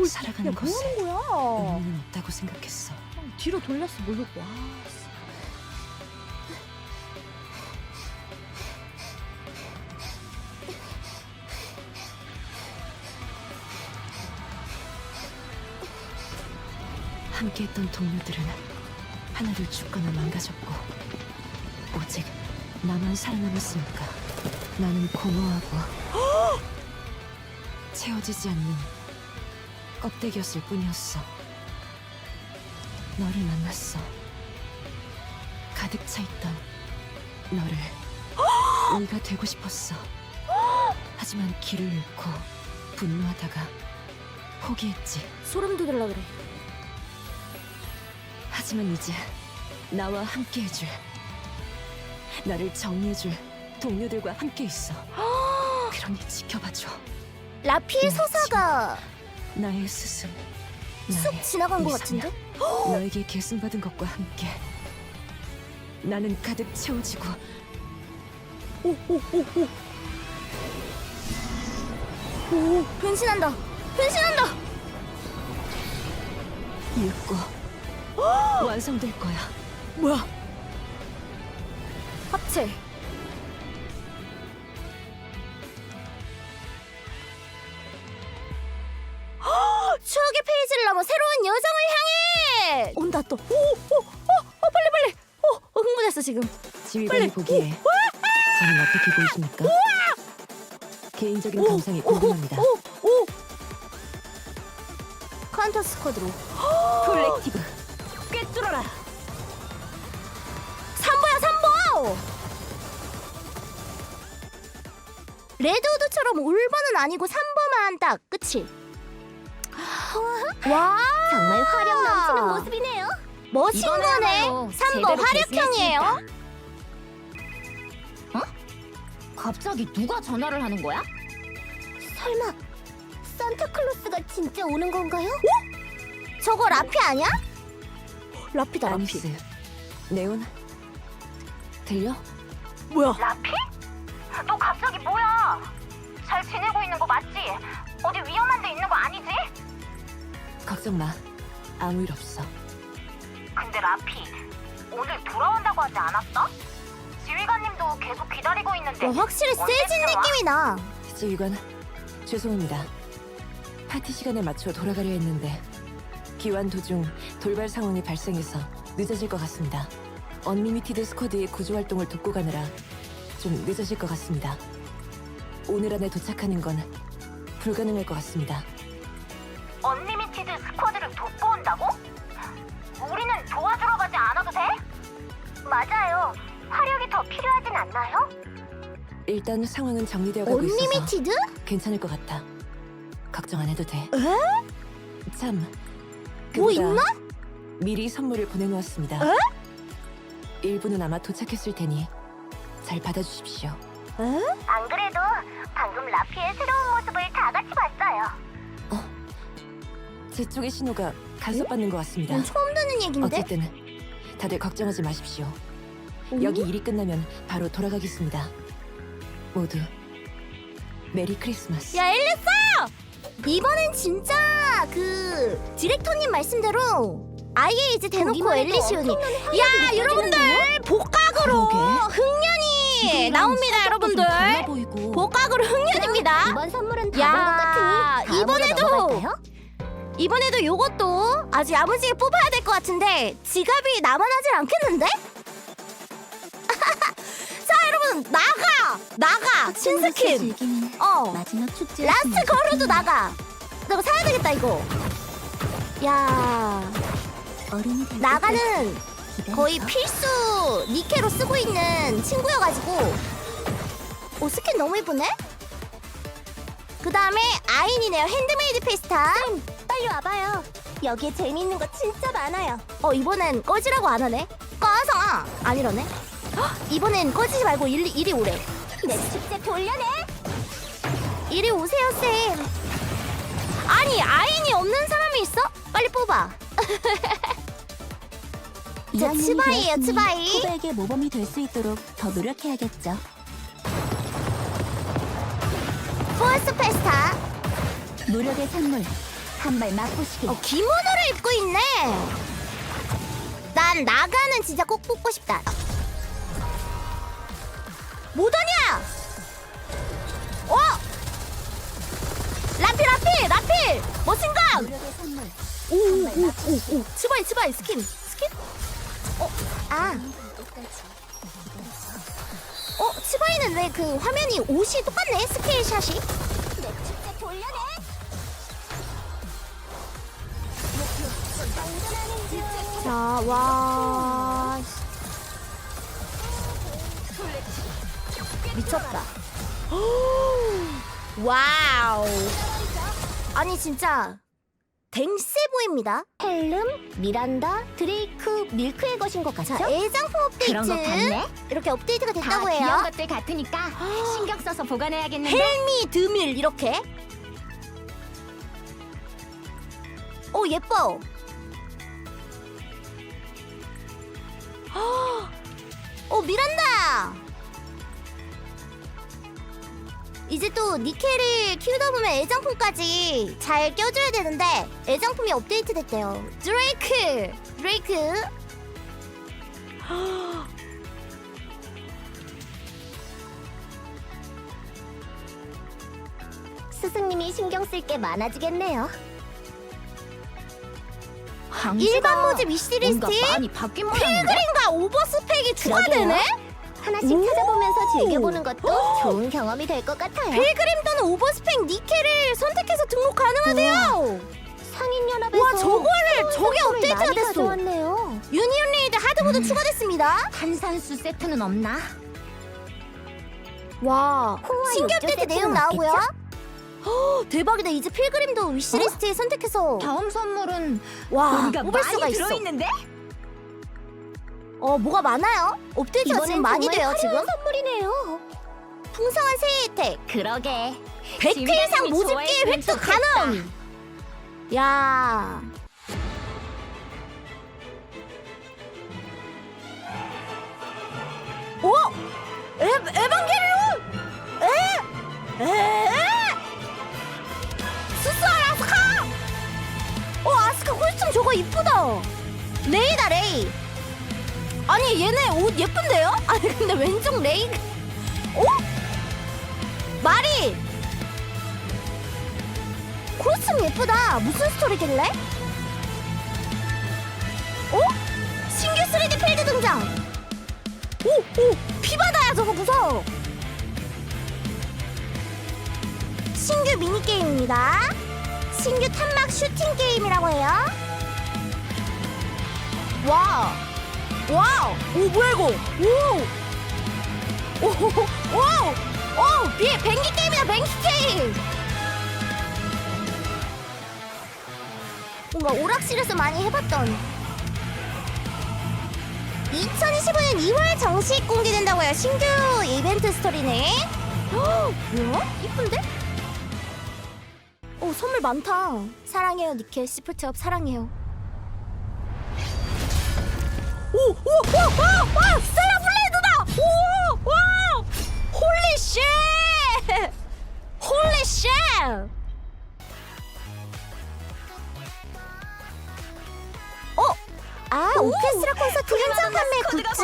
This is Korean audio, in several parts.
어, 살아가는 야, 뭐 것에 하는 거야? 의미는 없다고 생각했어. 뒤로 돌렸어 모르고. 와. 씨. 함께했던 동료들은 하나둘 죽거나 망가졌고 오직 나만 살아남았으니까 나는 공허하고 채워지지 않는 껍데기였을 뿐이었어. 너를 만났어. 가득 차 있던 너를 우리가 되고 싶었어. 하지만 길을 잃고 분노하다가 포기했지. 소름 돋으려 그래. 하지만 이제 나와 함께 해줄 나를 정리해줄 동료들과 함께 있어 그러니 지켜봐줘 라피의 네, 서사가 나의 스승 쑥 나의 지나간 것. 같은데? 너에게 계승받은 것과 함께 나는 가득 채워지고 오오오오. 오 변신한다. 변신한다. 읽고 완성될 거야 뭐야? 합체. 새로운 여정을 향해 온다 또. 오, 오, 오, 오, 빨리 빨리. 오, 어, 흥분했어 지금. 지휘관이 빨리. 보기에 저는 어떻게 보이십니까? 개인적인 감상이 궁금합니다 오, 오. 카운터 스쿼드로. 콜렉티브 꿰뚫어라. 삼보야 삼보. 레드우드처럼 올바는 아니고 삼보만 딱 끝이. 와 정말 화력 넘치는 모습이네요. 멋진 거네. 이번에야말로 삼보 제대로 화력형이에요. 갑자기 누가 전화를 하는 거야? 설마 산타클로스가 진짜 오는 건가요? 저거 라피 아니야? 라피다 라피. 네온 들려? 뭐야? 라피? 너 갑자기 뭐야? 잘 지내고 있는 거 맞지? 어디 위험한? 걱정 마 아무 일 없어 근데 라피 오늘 돌아온다고 하지 않았어? 지휘관님도 계속 기다리고 있는데 와, 확실히 언제 세진? 느낌이 나. 지휘관 죄송합니다 파티 시간에 맞춰 돌아가려 했는데 기완 도중 돌발 상황이 발생해서 늦어질 것 같습니다 언리미티드 스쿼드의 구조 활동을 돕고 가느라 좀 늦어질 것 같습니다 오늘 안에 도착하는 건 불가능할 것 같습니다 언리미티드 스쿼드를 돕고 온다고? 우리는 도와주러 가지 않아도 돼? 맞아요. 화력이 더 필요하진 않나요? 일단 상황은 정리되어 가고 있어서 언리미티드? 괜찮을 것 같아 걱정 안 해도 돼 참, 뭐 그보다 있나? 미리 선물을 보내놓았습니다. 일부는 아마 도착했을 테니 잘 받아주십시오. 안 그래도 방금 라피의 새로운 모습을 다 같이 봤어요. 제 쪽의 신호가 간섭받는 것 같습니다. 처음 듣는 얘긴데. 어쨌든 다들 걱정하지 마십시오. 오? 여기 일이 끝나면 바로 돌아가겠습니다. 모두 메리 크리스마스. 야 엘리사! 이번엔 진짜 그 디렉터님 말씀대로 아예 이제 대놓고 보기만 해도 엘리시온이 야? 여러분들 복각으로 그러게. 흥년이 나옵니다 여러분들 복각으로 흥년입니다 이번 선물은 다것 같으니 다음으로 이번에도 넘어갈까요? 이번에도 요것도 아주 야무지게 뽑아야 될 것 같은데 지갑이 남아나질 않겠는데? 자 여러분 나가 나가 신스킨 어 마지막 축제 라스트 거로도 나가. 나 이거 사야 되겠다 이거. 야 어른이 될 나가는 때까지 기다려서 거의 필수 니케로 쓰고 있는 친구여가지고 오 스킨 너무 예쁘네. 그 다음에 아인이네요 핸드메이드 페스타. 빨리 와봐요. 여기에 재미있는 거 진짜 많아요. 어 이번엔 꺼지라고 안 하네. 꺼서 안 이러네. 헉, 이번엔 꺼지지 말고 이리, 이리 오래. 내 축제 돌려내. 이리 오세요 쌤. 아니 아인이 없는 사람이 있어? 빨리 뽑아. 자, 츠바이예요, 츠바이. 후배에게 모범이 될 수 있도록 더 노력해야겠죠. 포스트 페스타. 노력의 산물 한 발 맛보시게. 어 기모노를 입고 있네. 난 나가는 진짜 꼭 뽑고 싶다. 뭐더냐? 어? 라필 라필 라필 머신건. 무력의 선물. 오오오오 치바이 치바이 스킨 스킨? 어 아. 어 치바이는 왜 그 화면이 옷이 똑같네 스케일샷이? 자, 와. 미쳤다. 와우. 아니, 진짜. 댕세 보입니다. 헬름, 미란다, 드레이크, 밀크의 것인 것 같죠? 자, 애장품 업데이트. 그런 것 같네. 이렇게 업데이트가 다 됐다고 귀여운 해요. 것들 같으니까 신경 써서 보관해야겠는데. 헬미, 드밀, 이렇게. 오, 예뻐. 오, 미란다! 이제 또 니켈을 키우다 보면 애장품까지 잘 껴줘야 되는데 애장품이 업데이트 됐대요. 드레이크! 드레이크! 스승님이 신경 쓸 게 많아지겠네요. 일반 모집 위시리스트에 많이 바뀐 모양인데? 필그림과 오버스펙이 추가되네? 하나씩 오! 찾아보면서 즐겨보는 것도 좋은 경험이 될 것 같아요. 필그림 또는 오버스펙 니켈을 선택해서 등록 가능하대요. 상인 연합에서 와 저거를 저게 업데이트가 됐어. 가져왔네요. 유니온 레이드 하드보드 추가됐습니다. 탄산수 세트는 없나? 와 코어 신규 욕조 업데이트 세트는 내용 나오고요. 허, 대박이다 이제 필그림도 위시리스트에 선택해서 다음 선물은 와 뽑을 수가 있어. 들어있는데? 어 뭐가 많아요? 업데이트가 지금 많이 돼요 지금. 선물이네요. 풍성한 새 혜택. 그러게. 100회 이상 모집기 좋아했으면 획득. 가능. 야. 아니, 얘네 옷 예쁜데요? 아니, 근데 왼쪽 레이. 어? 마리! 코스튬 예쁘다. 무슨 스토리길래? 어? 신규 3D 필드 등장. 오, 오, 피바다야 저거 무서워. 신규 미니 게임입니다. 신규 탄막 슈팅 게임이라고 해요. 와, 와우, 오 뭐야 이거? 오, 오, 오, 오, 비 뱅기 게임이다 뱅기 게임. 뭔가 오락실에서 많이 해봤던 2025년 2월 정식 공개된다고 해요 신규 이벤트 스토리네 헉, 뭐야? 이쁜데? 오 선물 많다 사랑해요 니켈 시프트업 사랑해요 쉣! 어? 아, 오케스트라 콘서트 현장 판매 굿즈.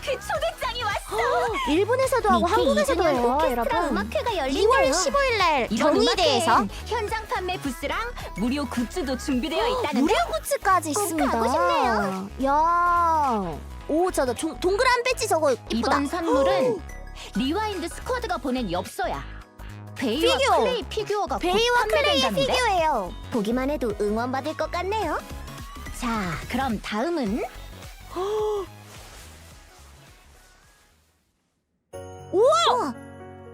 그 초대장이 왔어. 일본에서도 하고 한국에서도 해요, 여러분. 음악회가 2월 열린대요. 15일 날 경희대에서 음악회엔 현장 판매 부스랑 무료 굿즈도 준비되어 있다는데 무료 굿즈까지 꼭 있습니다. 가고 싶네요. 야, 오, 종- 동그란 배지 저거 이쁘다. 이번 선물은 리와인드 스쿼드가 보낸 엽서야. 베이와 피규어. 클레이 피규어가 베이와 곧 클레이의 판매된다는데? 피규어예요. 보기만 해도 응원받을 것 같네요. 자, 그럼 다음은 우와!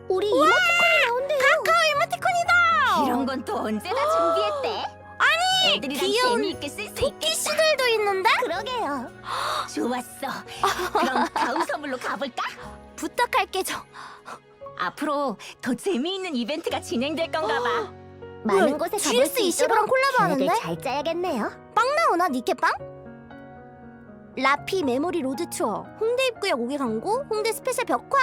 우리 이모티콘이 나온대요. 카카오 이모티콘이다. 이런 건 또 언제나 준비했대. 아니, 애들이랑 귀여운 재미있게 쓸 수 있겠다. 키씨들도 있는데? 그러게요. 좋았어. 그럼 다음 선물로 가볼까? 부탁할게 저. 앞으로 더 재미있는 이벤트가 진행될 건가 봐. 많은 곳에 가볼 GS 수 20이랑 있도록 콜라보하는데? 계획을 잘 짜야겠네요. 빵 나오나 니케빵? 라피 메모리 로드 투어 홍대 입구역 5개 광고 홍대 스페셜 벽화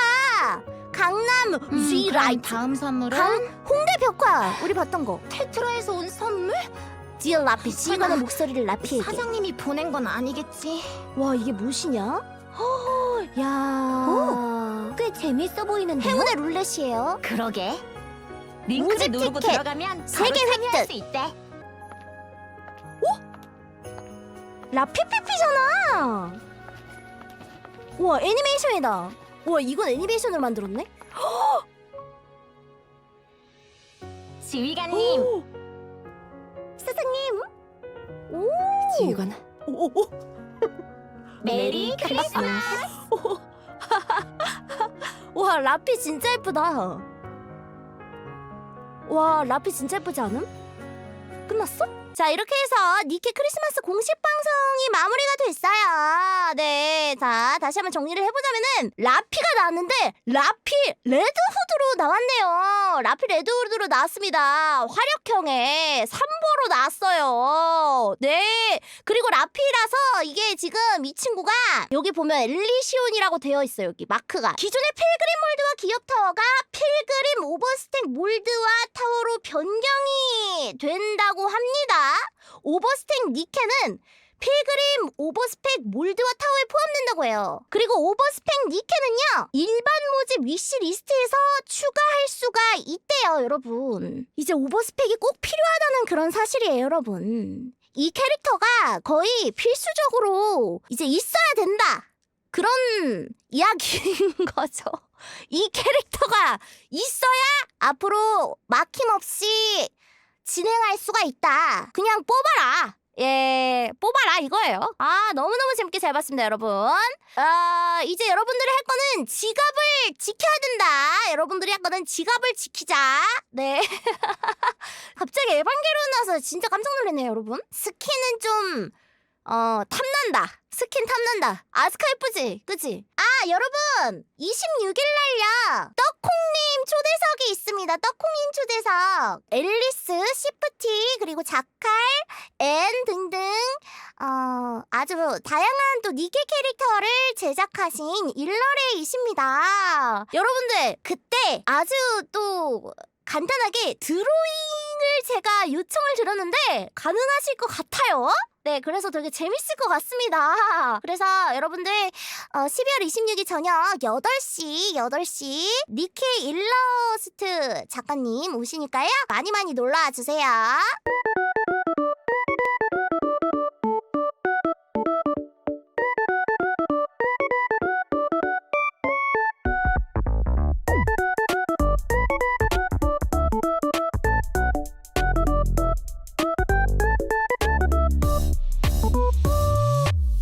강남 음, G 라이트 다음 선물은 강 홍대 벽화 우리 봤던 거 테트라에서 온 선물? 디어 라피 지휘관의 목소리를 라피에게 사장님이 보낸 건 아니겠지? 와 이게 무엇이냐? 허, 야꽤 재밌어 보이는데. 행운의 룰렛이에요 그러게. 링크를 누르고 티켓. 들어가면 세계 획득. 수 있대. 라피피피잖아 와 애니메이션이다 와 이건 애니메이션을 만들었네? 지휘관님. 오. 스승님 오. 지휘관, 오, 오, 오. 메리 크리스마스. 와 라피 진짜 예쁘다 와 라피 진짜 예쁘지 않음? 끝났어? 자 이렇게 해서 니케 크리스마스 공식 방송이 마무리가 됐어요 네 자 다시 한번 정리를 해보자면은 라피가 나왔는데 라피 레드 후드로 나왔네요 라피 레드 후드로 나왔습니다 화력형의 3보로 나왔어요 네 그리고 라피라서 이게 지금 이 친구가 여기 보면 엘리시온이라고 되어 있어요 여기 마크가 기존의 필그림 몰드와 기업 타워가 필그림 오버스택 몰드와 타워로 변경이 된다고 합니다 오버스택 니케는 필그림 오버스펙 몰드와 타워에 포함된다고 해요. 그리고 오버스펙 니케는요 일반 모집 위시 리스트에서 추가할 수가 있대요, 여러분. 이제 오버스펙이 꼭 필요하다는 그런 사실이에요, 여러분. 이 캐릭터가 거의 필수적으로 이제 있어야 된다. 그런 이야기인 거죠. 이 캐릭터가 있어야 앞으로 막힘없이 진행할 수가 있다. 그냥 뽑아라. 예, 뽑아라 이거예요. 아, 너무너무 재밌게 잘 봤습니다, 여러분. 아, 이제 여러분들이 할 거는 지갑을 지켜야 된다. 여러분들이 할 거는 지갑을 지키자. 네. 갑자기 에반게리온 나와서 진짜 깜짝 놀랐네요, 여러분. 스킨은 좀, 어, 탐난다. 스킨 탐난다. 아스카 예쁘지? 그치? 아, 여러분! 26일날요. 떡콩님 초대석이 있습니다. 떡콩님 초대석. 앨리스, 시프티, 그리고 자칼, 앤 등등 어, 아주 다양한 또 니케 캐릭터를 제작하신 일러레이십니다. 여러분들 그때 아주 또 간단하게 드로잉을 제가 요청을 드렸는데 가능하실 것 같아요. 네, 그래서 되게 재밌을 것 같습니다. 그래서 여러분들 어, 12월 26일 저녁 8시, 8시 니케 일러스트 작가님 오시니까요. 많이 많이 놀러와 주세요.